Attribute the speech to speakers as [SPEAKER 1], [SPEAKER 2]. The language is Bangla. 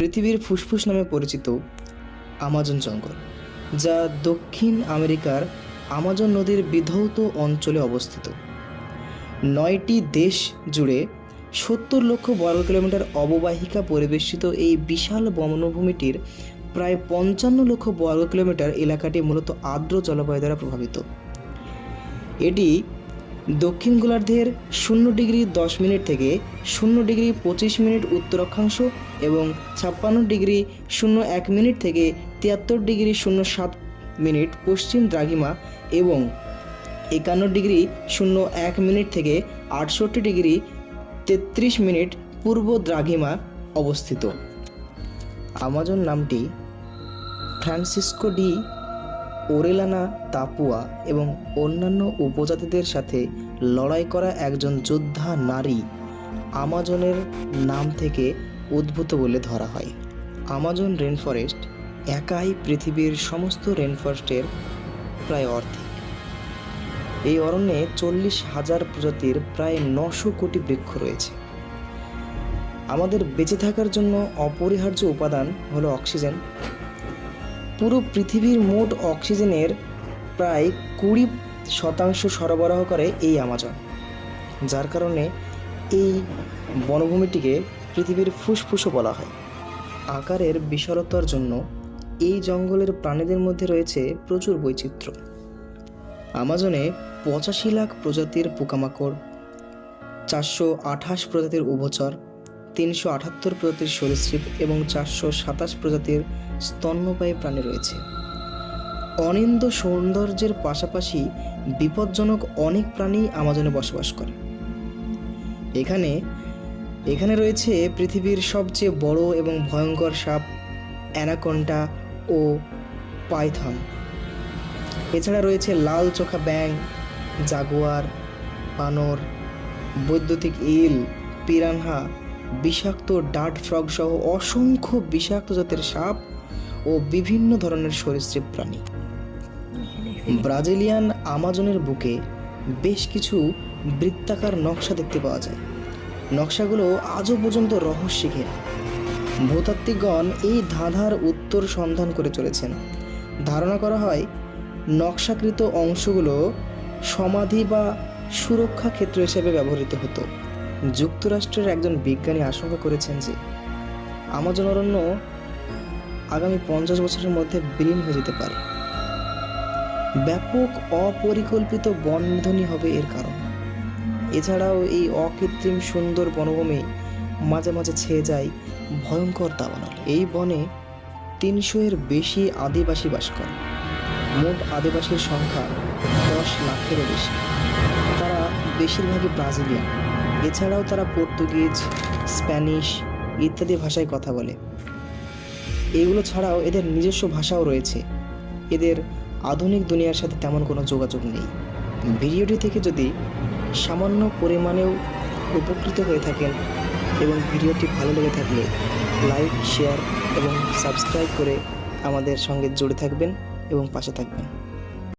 [SPEAKER 1] পৃথিবীর ফুসফুস নামে পরিচিত আমাজন জঙ্গল, যা দক্ষিণ আমেরিকার আমাজন নদীর বিধৌত অঞ্চলে অবস্থিত। নয়টি দেশ জুড়ে সত্তর লক্ষ বর্গ কিলোমিটার অববাহিকা পরিবেষ্টিত এই বিশাল বনভূমিটির প্রায় পঞ্চান্ন লক্ষ বর্গ কিলোমিটার এলাকাটি মূলত আর্দ্র জলবায়ু দ্বারা প্রভাবিত। এটি দক্ষিণ গোলার্ধের শূন্য ডিগ্রি দশ মিনিট থেকে শূন্য ডিগ্রি পঁচিশ মিনিট উত্তর অক্ষাংশ এবং ছাপ্পান্ন ডিগ্রি শূন্য এক মিনিট থেকে তিয়াত্তর ডিগ্রি শূন্য সাত মিনিট পশ্চিম দ্রাঘিমা এবং একান্ন ডিগ্রি শূন্য এক মিনিট থেকে আটষট্টি ডিগ্রি তেত্রিশ মিনিট পূর্ব দ্রাঘিমা অবস্থিত। আমাজন নামটি ফ্রান্সিসকো ডি ওরেলানা, তাপুয়া এবং অন্যান্য উপজাতিদের সাথে লড়াই করা একজন যোদ্ধা নারী আমাজনের নাম থেকে উদ্ভূত বলে ধরা হয়। আমাজন রেন ফরেস্ট একাই পৃথিবীর সমস্ত রেন ফরেস্টের প্রায় অর্ধেক। এই অরণ্যে চল্লিশ হাজার প্রজাতির প্রায় নশো কোটি বৃক্ষ রয়েছে। আমাদের বেঁচে থাকার জন্য অপরিহার্য উপাদান হলো অক্সিজেন। পুরো পৃথিবীর মোট অক্সিজেনের প্রায় কুড়ি শতাংশ সরবরাহ করে এই আমাজন যার কারণে এই বনভূমিটিকে পৃথিবীর ফুসফুসও বলা হয়। আকারের বিশালতার জন্য এই জঙ্গলের প্রাণীদের মধ্যে রয়েছে প্রচুর বৈচিত্র্য। আমাজনে পঁচাশি লাখ প্রজাতির পোকামাকড়, চারশো আঠাশ প্রজাতির উভচর তিনশো আটাত্তর প্রজাতির সরীসৃপ এবং চারশো সাতাশ প্রজাতির স্তন্যপায়ী প্রাণী রয়েছে। অনিন্দ সৌন্দর্যের পাশাপাশি বিপজ্জনক অনেক প্রাণী আমাজনে বসবাস করে। এখানে এখানে রয়েছে পৃথিবীর সবচেয়ে বড় এবং ভয়ঙ্কর সাপ অ্যানাকোন্ডা ও পাইথন। এছাড়া রয়েছে লাল চোখা ব্যাং জাগুয়ার, বানর, বৈদ্যুতিক ইল, পিরানহা বিষাক্ত ডার্ট ফ্রগ সহ অসংখ্য বিষাক্ত জাতের সাপ ও বিভিন্ন ধরনের সরীসৃপ প্রাণী। ব্রাজিলিয়ান আমাজনের বুকে বেশ কিছু বৃত্তাকার নকশা দেখতে পাওয়া যায়। নকশাগুলো আজও পর্যন্ত রহস্যে ঘেরা। ভূতাত্ত্বিকগণ এই ধাঁধার উত্তর সন্ধান করে চলেছেন। ধারণা করা হয়, নকশাকৃত অংশগুলো সমাধি বা সুরক্ষা ক্ষেত্র হিসেবে ব্যবহৃত হতো। যুক্তরাষ্ট্রের একজন বিজ্ঞানী আশঙ্কা করেছেন যে আমাজন অরণ্য আগামী পঞ্চাশ বছরের মধ্যে বিলীন হয়ে যেতে পারে। ব্যাপক অপরিকল্পিত বন নিধনই হবে এর কারণ। এছাড়াও এই অকৃত্রিম সুন্দর বনভূমি মাঝে মাঝে ছেয়ে যায় ভয়ঙ্কর দাবানল এই বনে তিনশো এর বেশি আদিবাসী বাস করে। মোট আদিবাসীর সংখ্যা দশ লাখেরও বেশি। তারা বেশিরভাগই ব্রাজিলিয়ান। এছাড়াও তারা পর্তুগিজ, স্প্যানিশ ইত্যাদি ভাষায় কথা বলে। এগুলো ছাড়াও এদের নিজস্ব ভাষাও রয়েছে। এদের আধুনিক দুনিয়ার সাথে তেমন কোনো যোগাযোগ নেই। ভিডিওটি থেকে যদি সামান্য পরিমাণেও উপকৃত হয়ে থাকেন এবং ভিডিওটি ভালো লেগে থাকলে লাইক, শেয়ার এবং সাবস্ক্রাইব করে আমাদের সঙ্গে জুড়ে থাকবেন এবং পাশে থাকবেন।